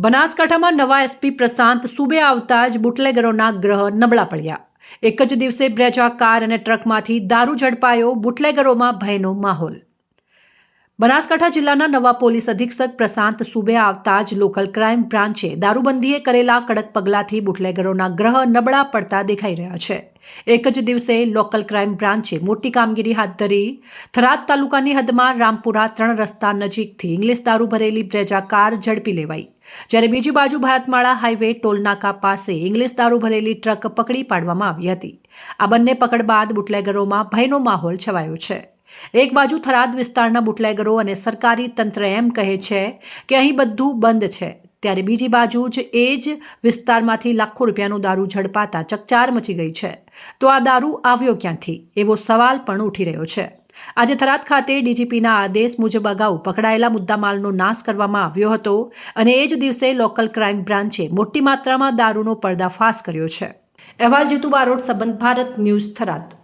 બનાસકાંઠામાં નવા એસપી પ્રશાંત સુબે આવતા જ બુટલેગરોના ગ્રહ નબળા પડ્યા. એક જ દિવસે બ્રેજા કાર અને ટ્રકમાંથી દારૂ ઝડપાયો બુટલેગરોમાં ભયનો માહોલ. બનાસકાંઠા જિલ્લાના નવા પોલીસ અધિક્ષક પ્રશાંત સુબે આવતા જ લોકલ ક્રાઇમ બ્રાન્ચે દારૂબંધીએ કરેલા કડક પગલાંથી બુટલેગરોના ગ્રહ નબળા પડતા દેખાઈ રહ્યા છે. એક જ દિવસે લોકલ ક્રાઇમ બ્રાન્ચે મોટી કામગીરી હાથ ધરી. થરાદ તાલુકાની હદમાં રામપુરા ત્રણ રસ્તા નજીકથી ઇંગ્લિશ દારૂ ભરેલી બ્રેજા કાર ઝડપી લેવાઈ. જ્યારે બીજી બાજુ ભારતમાળા હાઈવે ટોલનાકા પાસે ઇંગ્લિશ દારૂ ભરેલી ટ્રક પકડી પાડવામાં આવી હતી. આ બંને પકડ બાદ બુટલેગરોમાં ભયનો માહોલ છવાયો છે. એક બાજુ થરાદ વિસ્તારના બુટલેગરો અને સરકારી તંત્ર એમ કહે છે કે અહીં બધું બંધ છે. ત્યારે બીજી બાજુ જ એ જ વિસ્તારમાંથી લાખો રૂપિયાનું દારૂ ઝડપાતા ચકચાર મચી ગઈ છે. તો આ દારૂ આવ્યો ક્યાંથી? એવો સવાલ પણ ઉઠી રહ્યો છે. આજે થરાદ ખાતે ડીજીપીના આદેશ મુજબ અગાઉ પકડાયેલા મુદ્દામાલનો નાશ કરવામાં આવ્યો હતો અને એ જ દિવસે લોકલ ક્રાઇમ બ્રાન્ચે મોટી માત્રામાં દારૂનો પર્દાફાશ કર્યો છે. અહેવાલ જીતુ બારોટ સંબંધ ભારત ન્યૂઝ થરાદ.